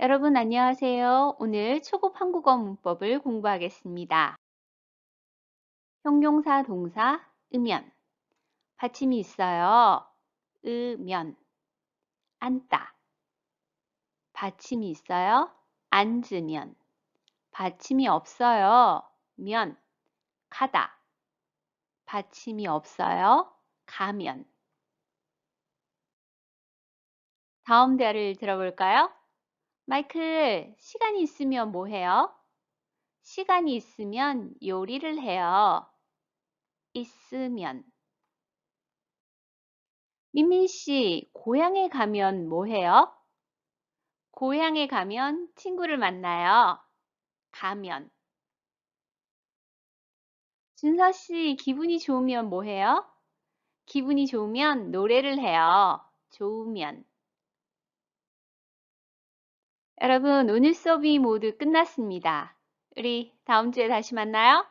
여러분 안녕하세요. 오늘 초급 한국어 문법을 공부하겠습니다. 형용사 동사 으면 받침이 있어요. 으면 앉다 받침이 있어요. 앉으면 받침이 없어요. 면 가다 받침이 없어요. 가면 다음 대화를 들어볼까요? 마이클, 시간이 있으면 뭐 해요? 시간이 있으면 요리를 해요. 있으면. 민민 씨, 고향에 가면 뭐 해요? 고향에 가면 친구를 만나요. 가면. 준서 씨, 기분이 좋으면 뭐 해요? 기분이 좋으면 노래를 해요. 좋으면. 여러분, 오늘 수업이 모두 끝났습니다. 우리 다음 주에 다시 만나요.